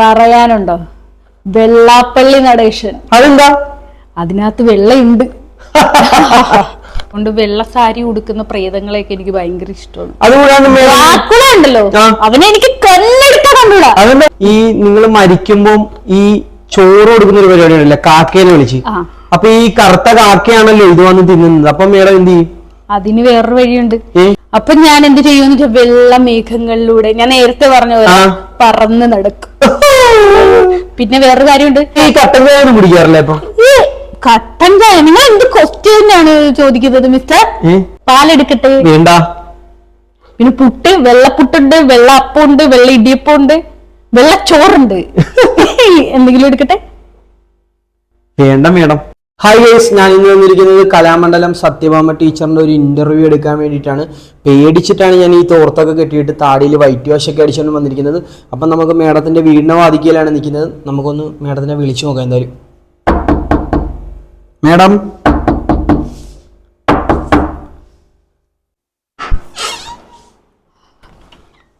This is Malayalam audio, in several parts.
പറയാനുണ്ടോ? വെള്ളാപ്പള്ളി നടേശൻ. അതെന്താ? അതിനകത്ത് വെള്ളയുണ്ട്. അതുകൊണ്ട് വെള്ള സാരി ഉടുക്കുന്ന പ്രേതങ്ങളെയൊക്കെ എനിക്ക് ഭയങ്കര ഇഷ്ടമാണ്. ഡ്രാക്കുള ഉണ്ടല്ലോ. അവനെ എനിക്ക് കണ്ടൂടാ. ഈ നിങ്ങൾ മരിക്കുമ്പോൾ ഈ ചോറ് കൊടുക്കുന്ന ഒരു പരിപാടി ഉണ്ടല്ലേ കാക്കേനെ വിളിച്ച്. അപ്പൊ ഈ കറുത്ത കാക്കയാണല്ലോ ഇത് വന്ന് തിന്നുന്നത്. അപ്പൊ മേഡം എന്ത് ചെയ്യും? അതിന് വേറൊരു വഴിയുണ്ട്. അപ്പൊ ഞാൻ എന്ത് ചെയ്യുമെന്ന് വെച്ചാൽ വെള്ള മേഘങ്ങളിലൂടെ ഞാൻ നേരത്തെ പറഞ്ഞ പോലെ. പറന്ന് നടക്കും. പിന്നെ വേറൊരു കാര്യമുണ്ട്. ഈ കട്ടൻ ചായ ഒന്നും കുടിക്കാറില്ലേ ഈ കട്ടൻ ചായ നിങ്ങൾ എന്ത് ക്വസ്റ്റ്യൻ ആണ് ചോദിക്കുന്നത് മിസ്റ്റർ ഏ? പാലെടുക്കട്ടെ. വേണ്ട. പിന്നെ പുട്ട് വെള്ളപ്പുട്ടുണ്ട് വെള്ള അപ്പമുണ്ട് വെള്ള ഇടിയപ്പമുണ്ട് വെള്ള ചോറുണ്ട് എന്തെങ്കിലും എടുക്കട്ടെ. വേണ്ട മേഡം. ഹായ് ഗൈസ് ഞാൻ ഇന്ന് വന്നിരിക്കുന്നത് കലാമണ്ഡലം സത്യഭാമ ടീച്ചറിന്റെ ഒരു ഇന്റർവ്യൂ എടുക്കാൻ വേണ്ടിയിട്ടാണ്. പേടിച്ചിട്ടാണ് ഞാൻ ഈ തോർത്തൊക്കെ കെട്ടിയിട്ട് താടിയിൽ വൈറ്റ് വാഷൊക്കെ ഒക്കെ അടിച്ചുകൊണ്ട് വന്നിരിക്കുന്നത്. അപ്പം നമുക്ക് മേഡത്തിന്റെ വീടിനെ വാതിക്കലാണ് നിൽക്കുന്നത്. നമുക്കൊന്ന് മേഡത്തിനെ വിളിച്ചു നോക്കാം എന്തായാലും. മേഡം.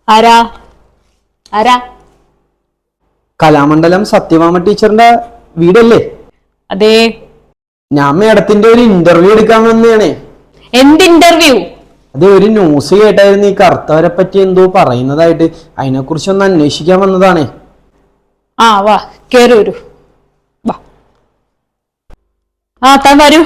ആരാ? ആരാ? കലാമണ്ഡലം സത്യഭാമ ടീച്ചറിന്റെ വീടല്ലേ? അതെ. ഞാൻ മേഡത്തിന്റെ ഒരു ഇന്റർവ്യൂ എടുക്കാൻ വന്നതാണ്. എന്ത് ഇന്റർവ്യൂ അത് ഒരു ന്യൂസ് കേട്ടായിരുന്നു ഈ കറുത്തവരെ പറ്റി എന്തോ പറയുന്നതായിട്ട്. അതിനെ കുറിച്ച് അതിനെക്കുറിച്ചൊന്ന് അന്വേഷിക്കാൻ വന്നതാണ്. ആ വാ കേറി വരൂ. വാ. ആ താൻ വരൂ.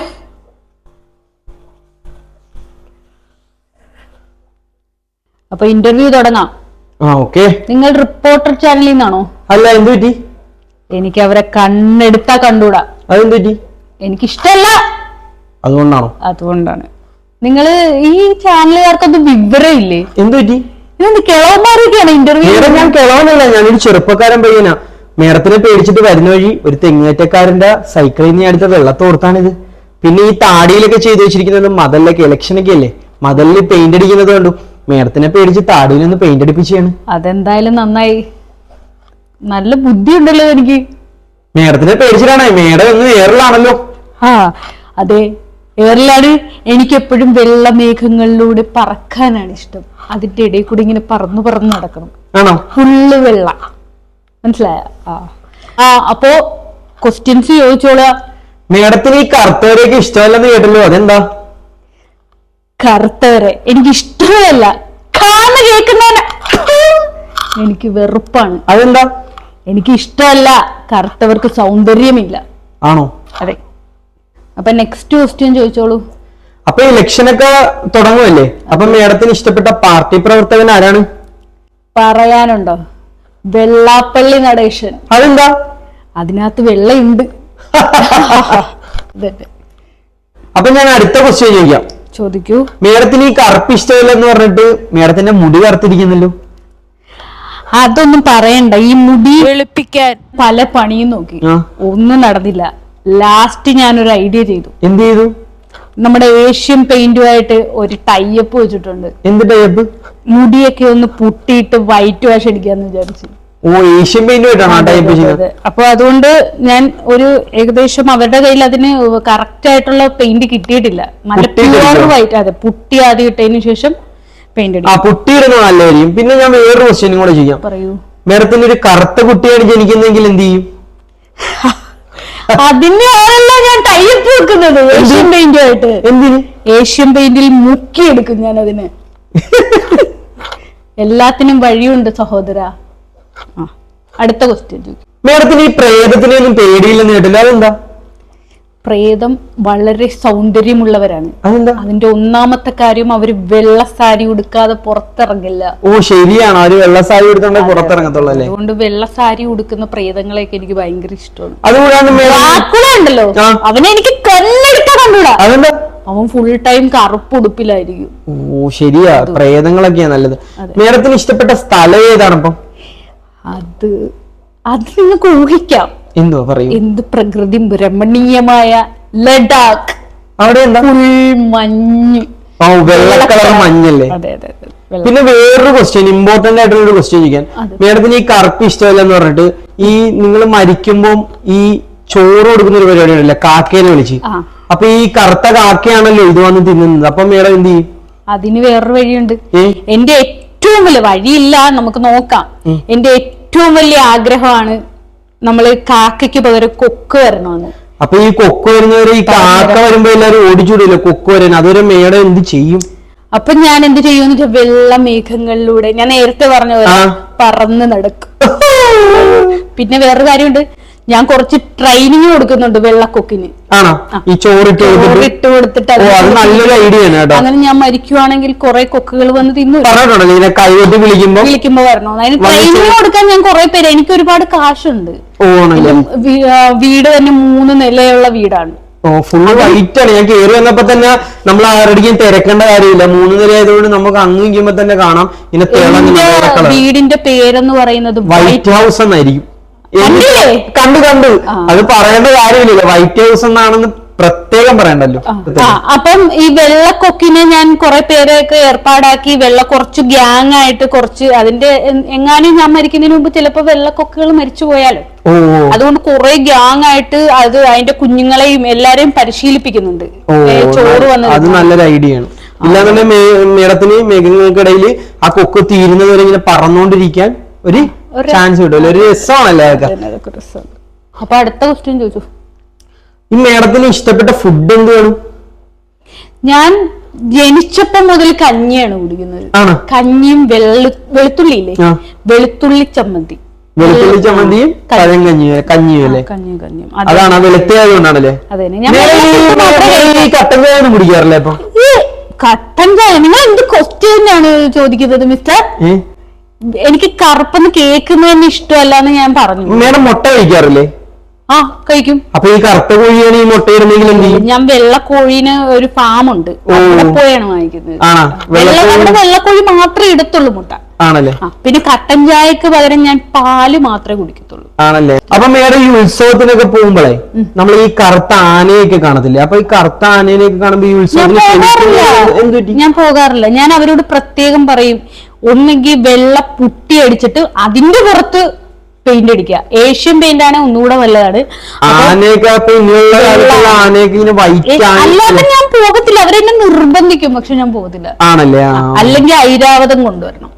അപ്പൊ ഇന്റർവ്യൂ തുടങ്ങാം. ആ ഓക്കെ നിങ്ങൾ റിപ്പോർട്ടർ ചാനലിൽ നിന്നാണോ? അല്ല എന്ത് പറ്റി? എനിക്ക് അവരെ കണ്ണെടുത്താ കണ്ടൂടാ. അതെന്ത് പറ്റി? എനിക്കിഷ്ടല്ല. അതുകൊണ്ടാണോ? അതുകൊണ്ടാണ്. നിങ്ങൾ ഈ ചാനലുകാർക്കൊന്നും വിവരമില്ലേ? എന്തുപറ്റി ഇതെന്ത് കിളവന്മാരൊക്കെയാണ് ഇന്റർവ്യൂ ഞാൻ കിളവനല്ല ഞാനൊരു ചെറുപ്പക്കാരൻ പയ്യനാ. മേഡത്തിനെ പേടിച്ചിട്ട് വരുന്ന വഴി ഒരു തെങ്ങേറ്റക്കാരന്റെ സൈക്കിളിൽ നിന്ന് അടുത്ത വെള്ളത്തോർത്താണിത് പിന്നെ ഈ താടിയിലൊക്കെ ചെയ്തു വെച്ചിരിക്കുന്നത് മതലിലൊക്കെ ഇലക്ഷനൊക്കെ അല്ലേ? മതലിൽ പെയിന്റ് അടിക്കുന്നത് കണ്ടു. മേഡത്തിനെ പേടിച്ച് താടിയിലൊന്ന് പെയിന്റ് അടിപ്പിച്ചാണ് അതെന്തായാലും നന്നായി. നല്ല ബുദ്ധിയുണ്ടല്ലോ എനിക്ക്. മേഡത്തിനെ പേടിച്ചിട്ടാണ്? മേഡം ഇന്ന് വേറെയാണല്ലോ ആ അതെ. എയറിലാണ് എനിക്ക് എപ്പോഴും വെള്ള മേഘങ്ങളിലൂടെ പറക്കാനാണ് ഇഷ്ടം. അതിന്റെ ഇടയിൽ കൂടി ഇങ്ങനെ പറന്നു പറന്ന് നടക്കണം. ആണോ? ഫുള്ള് വെള്ള. മനസ്സിലായ? ആ. ആ അപ്പോ ക്വസ്റ്റ്യൻസ് ചോദിച്ചോളാ. മേഡത്തിന് ഈ കറുത്തവരെയൊക്കെ ഇഷ്ടമല്ലെന്ന് കേട്ടല്ലോ അതെന്താ? കറുത്തവരെ. എനിക്ക് ഇഷ്ടമല്ല കാന്ന് കേൾക്കുന്നവനെ. എനിക്ക് വെറുപ്പാണ്. അതെന്താ? എനിക്ക് ഇഷ്ടമല്ല കറുത്തവർക്ക് സൗന്ദര്യമില്ല. ആണോ? അതെ. അപ്പൊ നെക്സ്റ്റ് ക്വസ്റ്റ്യൻ ചോദിച്ചോളൂ. അപ്പൊ ഇലക്ഷനൊക്കെ തുടങ്ങുമല്ലേ അപ്പൊ മേഡത്തിന് ഇഷ്ടപ്പെട്ട പാർട്ടി പ്രവർത്തകൻ ആരാണ്? പറയാനുണ്ടോ? വെള്ളാപ്പള്ളി നടേശൻ. അതെന്താ? അതിനകത്ത് വെള്ളയുണ്ട്. അപ്പൊ ഞാൻ അടുത്ത ക്വസ്റ്റ്യൻ ചോദിക്കാം. ചോദിക്കൂ. മേഡത്തിന് ഈ കറുപ്പ് ഇഷ്ടമില്ലെന്ന് പറഞ്ഞിട്ട് മേഡത്തിന്റെ മുടി കറുത്തിരിക്കുന്നല്ലോ? അതൊന്നും പറയണ്ട. ഈ മുടി വെളുപ്പിക്കാൻ പല പണിയും നോക്കി. ഒന്നും നടന്നില്ല. ലാസ്റ്റ് ഞാൻ ഒരു ഐഡിയ ചെയ്തു. എന്ത് ചെയ്തു? നമ്മുടെ ഏഷ്യൻ പെയിന്റുമായിട്ട് ഒരു ടൈപ്പ് വെച്ചിട്ടുണ്ട്. എന്ത് ടൈപ്പ് മുടിയൊക്കെ ഒന്ന് പുട്ടിയിട്ട് വൈറ്റ് വാഷ് അടിക്കാന്ന് വിചാരിച്ചു. ഓ ഏഷ്യൻ പെയിന്റുമായിട്ടാണ് ആ ടൈപ്പ് ചെയ്യുന്നത് അപ്പൊ അതുകൊണ്ട് ഞാൻ ഒരു ഏകദേശം അവരുടെ കയ്യിൽ അതിന് കറക്റ്റ് ആയിട്ടുള്ള പെയിന്റ് കിട്ടിയിട്ടില്ല. നല്ല പ്യുവർ വൈറ്റ് അതെ പുട്ടി ആദ്യം ഇട്ടതിന് ശേഷം പെയിന്റ് ആ പുട്ടിയിടുന്ന നല്ലതായിരിക്കും. പിന്നെ ഞാൻ വേറൊരു ക്വസ്റ്റ്യനും കൂടെ ചെയ്യാം പറയൂ. മേഡത്തിന് ഒരു കറുത്ത കുട്ടിയാണ് ജനിക്കുന്നെങ്കിൽ എന്ത് ചെയ്യും? അതിന് ആരല്ല ഞാൻ ടൈപ്പ് വെക്കുന്നത്. ഏഷ്യൻ പെയിന്റുമായിട്ട് എന്തിന്? ഏഷ്യൻ പെയിന്റിൽ മുക്കിയെടുക്കും ഞാൻ അതിന്. എല്ലാത്തിനും വഴിയുണ്ട് സഹോദര. അടുത്ത ക്വസ്റ്റ്യൻ മേഡത്തിന് ഈ പ്രേതത്തിനെ ഒന്നും പേടിയില്ലെന്ന് കേട്ടില്ല. അതെന്താ? പ്രേതം വളരെ സൗന്ദര്യമുള്ളവരാണ്. അതിന്റെ ഒന്നാമത്തെ കാര്യം അവർ വെള്ള സാരി ഉടുക്കാതെ പുറത്തിറങ്ങില്ല. ഓ ശരിയാണ്. അവർ വെള്ളസാരി സാരി പുറത്തിറങ്ങത്തുള്ളൂ അതുകൊണ്ട് വെള്ള സാരി ഉടുക്കുന്ന പ്രേതങ്ങളെയൊക്കെ എനിക്ക് ഭയങ്കര ഇഷ്ടമാണ്. ഉണ്ടല്ലോ അവനെ എനിക്ക് അതെന്താ? അവൻ ഫുൾ ടൈം കറുപ്പ് ഉടുപ്പിലായിരിക്കും. ഓ ശരിയാ. പ്രേതങ്ങളൊക്കെയാ നല്ലത്. മേഡത്തിന് ഇഷ്ടപ്പെട്ട സ്ഥലം ഏതാണ് അത് അത് നിങ്ങൾക്ക് ഊഹിക്കാം. എന്തുവാ പറയൂ? എന്ത് പ്രകൃതി രമണീയമായ ലഡാക്ക്. അവിടെ എന്താ? ഫുൾ മഞ്ഞ്. ഓ വെള്ള കളർ മഞ്ഞല്ലേ? പിന്നെ വേറൊരു ക്വസ്റ്റ്യൻ ഇമ്പോർട്ടന്റ് ആയിട്ടുള്ള ഒരു ക്വസ്റ്റ്യൻ ചോദിക്കാൻ. മേഡത്തിന് ഈ കറുപ്പ് ഇഷ്ടമല്ല എന്ന് പറഞ്ഞിട്ട് ഈ നിങ്ങൾ മരിക്കുമ്പോൾ ഈ ചോറ് കൊടുക്കുന്ന ഒരു പരിപാടി ഉണ്ടല്ലേ കാക്കേനെ വിളിച്ച്. അപ്പൊ ഈ കറുത്ത കാക്കയാണല്ലോ ഇത് വന്ന് തിന്നുന്നത്. അപ്പൊ മേഡം എന്ത് ചെയ്യും? അതിന് വേറൊരു വഴിയുണ്ട്. എന്റെ ഏറ്റവും വലിയ വഴിയില്ല നമുക്ക് നോക്കാം. എന്റെ ഏറ്റവും വലിയ ആഗ്രഹമാണ് നമ്മൾ കാക്കയ്ക്ക് പകരം കൊക്ക് വരണമെന്ന്. അപ്പൊ ഈ കൊക്ക് വരുന്നവര് ഈ കാക്ക വരുമ്പോ എല്ലാരും ഓടിച്ചൂടില്ലോ കൊക്ക് വരാൻ. അതൊരു മേട എന്ത് ചെയ്യും? അപ്പൊ ഞാൻ എന്ത് ചെയ്യും വെച്ചാൽ വെള്ള മേഘങ്ങളിലൂടെ ഞാൻ നേരത്തെ പറഞ്ഞ പോലെ. പറന്ന് നടക്കും. പിന്നെ വേറൊരു കാര്യമുണ്ട്. ഞാൻ കുറച്ച് ട്രെയിനിങ് കൊടുക്കുന്നുണ്ട് വെള്ളക്കൊക്കിന്. ആണോ? ഈ ചോറിട്ട് ഇട്ട് കൊടുത്തിട്ട്? നല്ലൊരു ഐഡിയ അങ്ങനെ ഞാൻ മരിക്കുവാണെങ്കിൽ കുറെ കൊക്കുകൾ വന്ന് തിന്നു. കൈകൊട്ടി വിളിക്കുമ്പോ? വിളിക്കുമ്പോ വരണോ? അതിന് ട്രെയിനിങ് കൊടുക്കാൻ ഞാൻ കുറെ പേര് എനിക്ക് ഒരുപാട് കാശുണ്ട്. വീട് തന്നെ മൂന്ന് നിലയുള്ള വീടാണ്. ഓ ഫുള്ള് വൈറ്റ് ആണ്. ഞാൻ കേറി വന്നപ്പോ തന്നെ നമ്മൾ ആരുടെയും തിരക്കേണ്ട കാര്യമില്ല. മൂന്ന് നില ആയതുകൊണ്ട് നമുക്ക് അങ്ങ് നിൽക്കുമ്പോ തന്നെ കാണാം. ഇങ്ങനെ വീടിന്റെ പേരെന്ന് പറയുന്നത് വൈറ്റ് ഹൗസ് എന്നായിരിക്കും? കണ്ടു കണ്ടു. അത് പറയേണ്ട കാര്യമില്ല. വൈറ്റ് ഹൗസ് എന്നാണെന്ന് പ്രത്യേകം പറയണ്ടല്ലോ. അപ്പം ഈ വെള്ളക്കൊക്കിനെ ഞാൻ കുറെ പേരെയൊക്കെ ഏർപ്പാടാക്കി വെള്ള കുറച്ച് ഗ്യാങ് ആയിട്ട് കുറച്ച് അതിന്റെ എങ്ങാനും ഞാൻ മരിക്കുന്നതിന് മുമ്പ് ചിലപ്പോ വെള്ളക്കൊക്കുകൾ മരിച്ചു പോയാലോ? അതുകൊണ്ട് കുറെ ഗ്യാങ് ആയിട്ട് അത് അതിന്റെ കുഞ്ഞുങ്ങളെയും എല്ലാരെയും പരിശീലിപ്പിക്കുന്നുണ്ട്. ചോറ് വന്നത്. അത് നല്ലൊരു ഐഡിയ ആണ് ഇല്ലാന്നുണ്ടെ മേടത്തിന് മേഘങ്ങൾക്കിടയിൽ ആ കൊക്ക് തീരുന്നത് വരെ ഇങ്ങനെ പറന്നുകൊണ്ടിരിക്കാൻ ഒരു ചാൻസ് കിട്ടുമല്ലോ ഒരു രസമാണല്ലേ അതൊക്കെ? രസമാണ് അപ്പൊ അടുത്ത ക്വസ്റ്റ്യൻ ചോദിച്ചു? ഈ മേഡത്തിന് ഇഷ്ടപ്പെട്ട ഫുഡ് എന്ത് വേണം ഞാൻ ജനിച്ചപ്പോ മുതൽ കഞ്ഞിയാണ് കുടിക്കുന്നത്. കഞ്ഞിയും വെള്ളു വെളുത്തുള്ളി ഇല്ലേ വെളുത്തുള്ളി ചമ്മന്തി. വെളുത്തുള്ളി ചമ്മന്തിയും പഴങ്കഞ്ഞിയും കഞ്ഞിയും അല്ലേ? കഞ്ഞിയും കഞ്ഞിയും. അത് അതാണ് വെളുത്തയായതുകൊണ്ടാണല്ലേ അതെ ഞാൻ കട്ടൻ ചായ കുടിക്കാറല്ലേ അപ്പൊ കട്ടൻ ചായ. നിങ്ങൾ എന്ത് ക്വസ്റ്റ്യൻ ആണ് ചോദിക്കുന്നത് മിസ്റ്റർ? എനിക്ക് കറുപ്പെന്ന് കേൾക്കുന്നതന്നെ ഇഷ്ടമല്ല എന്ന് ഞാൻ പറഞ്ഞു. മേഡം മുട്ട കഴിക്കാറില്ലേ? ആ കഴിക്കും. അപ്പൊ ഈ കറുത്ത കോഴിയാണ് ഈ മുട്ട ഇടുന്നെങ്കിൽ എന്ത് ചെയ്യും? ഞാൻ വെള്ളക്കോഴിന് ഒരു ഫാം ഉണ്ട് അവിടെ പോയാണ് വാങ്ങിക്കുന്നത്. ആണാ? വെള്ള അവിടെ വെള്ളക്കോഴി മാത്രമേ ഇടത്തുള്ളൂ മുട്ട. ആണല്ലേ? പിന്നെ കട്ടൻ ചായക്ക് പകരം ഞാൻ പാൽ മാത്രമേ കുടിക്കത്തുള്ളൂ. ആണല്ലേ? അപ്പൊ മേഡം ഈ ഉത്സവത്തിനൊക്കെ പോകുമ്പോഴേ നമ്മൾ ഈ കറുത്ത ആനയൊക്കെ കാണത്തില്ലേ? അപ്പൊ ഈ കറുത്ത ആനയൊക്കെ കാണുമ്പോ ഈ ഉത്സവത്തിന് ഞാൻ പോകാറില്ല. ഞാൻ അവരോട് പ്രത്യേകം പറയും. ഒന്നെങ്കിൽ വെള്ള പുട്ടി അടിച്ചിട്ട് അതിന്റെ പുറത്ത് പെയിന്റ് അടിക്കുക. ഏഷ്യൻ പെയിന്റ് ആണ് ഒന്നുകൂടെ നല്ലതാണ്. അല്ലാതെ ഞാൻ പോകത്തില്ല. അവരെന്നെ നിർബന്ധിക്കും പക്ഷെ ഞാൻ പോകത്തില്ല. ആണല്ലേ? അല്ലെങ്കിൽ ഐരാവതം കൊണ്ടുവരണം.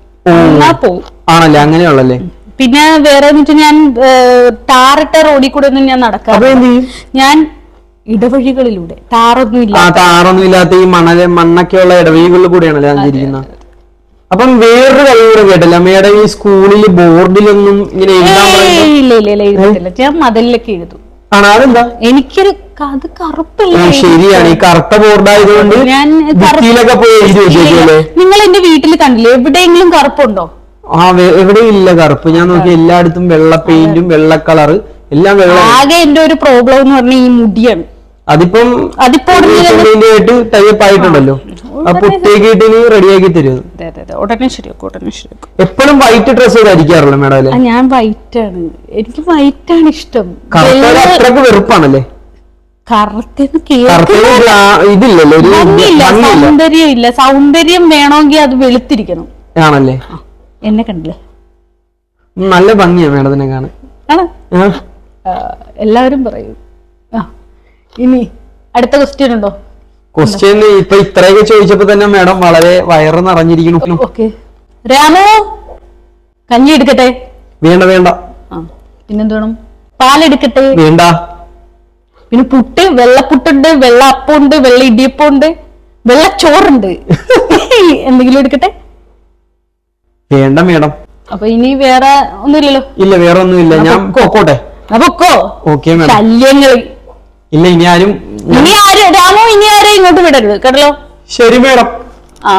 എന്നാ പോകും ആണല്ലേ? അങ്ങനെയുള്ളല്ലേ? പിന്നെ വേറെ എന്ന് വെച്ചാൽ ഞാൻ ടാറിട്ട റോഡിൽ കൂടെ ഒന്നും ഞാൻ നടക്കാറ് ഞാൻ ഇടവഴികളിലൂടെ. ടാറൊന്നും ഇല്ല ആ താറൊന്നും ഇല്ലാത്ത ഈ മണൽ മണ്ണൊക്കെയുള്ള ഇടവഴികളിൽ കൂടെയാണല്ലേ സഞ്ചരിക്കുന്നത് അപ്പം വേറൊരു കഥ കൂടെ കേട്ടില്ല. അമ്മയുടെ ഈ സ്കൂളിൽ ബോർഡിലൊന്നും ഇങ്ങനെ എഴുതാൻ ഇല്ല ഇല്ല ഇല്ല എഴുതത്തില്ല. ഞാൻ മതിലൊക്കെ എഴുതും. ആണ്? അതെന്താ? എനിക്കൊരു ക- അത് കറുപ്പല്ല ആ, ശരിയാണ്. ഈ കറുത്ത ബോർഡായതുകൊണ്ട് ഞാൻ കറുപ്പ് ഭിത്തിയിലൊക്കെ പോയി എഴുതി വെച്ചേക്കല്ലേ നിങ്ങൾ എന്റെ വീട്ടിൽ കണ്ടില്ലേ? എവിടെയെങ്കിലും കറുപ്പുണ്ടോ? ആ വെ- എവിടെയും ഇല്ല കറുപ്പ്. ഞാൻ നോക്കി എല്ലായിടത്തും വെള്ള പെയിന്റും വെള്ള കളറ് എല്ലാം വെള്ള ആകെ എന്റെ ഒരു പ്രോബ്ലം എന്ന് പറഞ്ഞാൽ ഈ മുടിയാണ്. അതിപ്പം ആയിട്ട് ടൈപ്പ് ആയിട്ടുണ്ടല്ലോ ആ പുട്ടിയൊക്കെ ഇട്ട് ഇനി റെഡിയാക്കി തരും ഉടനെ ശരിയാക്കും ഉടനെ ശരിയാക്കും. എപ്പോഴും വൈറ്റ് ഡ്രസ് ധരിക്കാറുള്ളൂ മേഡം അല്ലേ ഞാൻ വൈറ്റ് ആണ്. എനിക്ക് വൈറ്റ് ആണ് ഇഷ്ടം. അത്രയ്ക്ക് വെറുപ്പാണല്ലേ? സൗന്ദര്യം ഇല്ല. സൗന്ദര്യം വേണമെങ്കിൽ അത് വെളുത്തിരിക്കണം. ആണല്ലേ? എന്നെ കണ്ടില്ലേ? നല്ല ഭംഗിയാ മേഡത്തിനെ കാണാൻ. എല്ലാവരും പറയും. ഇനി അടുത്ത ക്വസ്റ്റ്യൻ ഉണ്ടോ? ക്വസ്റ്റ്യൻ ഇപ്പൊ ഇത്രയൊക്കെ ചോദിച്ചപ്പോ തന്നെ മാഡം വളരെ വയറ് നിറഞ്ഞിരിക്കുന്നു. ഓക്കെ. രാമു കഞ്ഞി എടുക്കട്ടെ? വേണ്ട വേണ്ട. പിന്നെന്തോണം പിന്നെന്ത് വേണം പാലെടുക്കട്ടെ? വേണ്ട. പിന്നെ പുട്ട് വെള്ളപ്പുട്ടുണ്ട് വെള്ള അപ്പമുണ്ട് വെള്ള ഇടിയപ്പമുണ്ട് വെള്ളച്ചോറുണ്ട്. എന്തെങ്കിലും എടുക്കട്ടെ? വേണ്ട മേഡം അപ്പൊ ഇനി വേറെ ഒന്നുമില്ലല്ലോ. ഇല്ല വേറെ ഒന്നുമില്ല ഞാൻ പൊക്കോട്ടെ? അപ്പൊ ശല്യങ്ങൾ. ഇല്ല ഇനി ആരും ഇനി ആരും രാമു ഇനി ആരെയും ഇങ്ങോട്ട് വിടരുത്. കേട്ടല്ലോ? ശരി മേഡം. ആ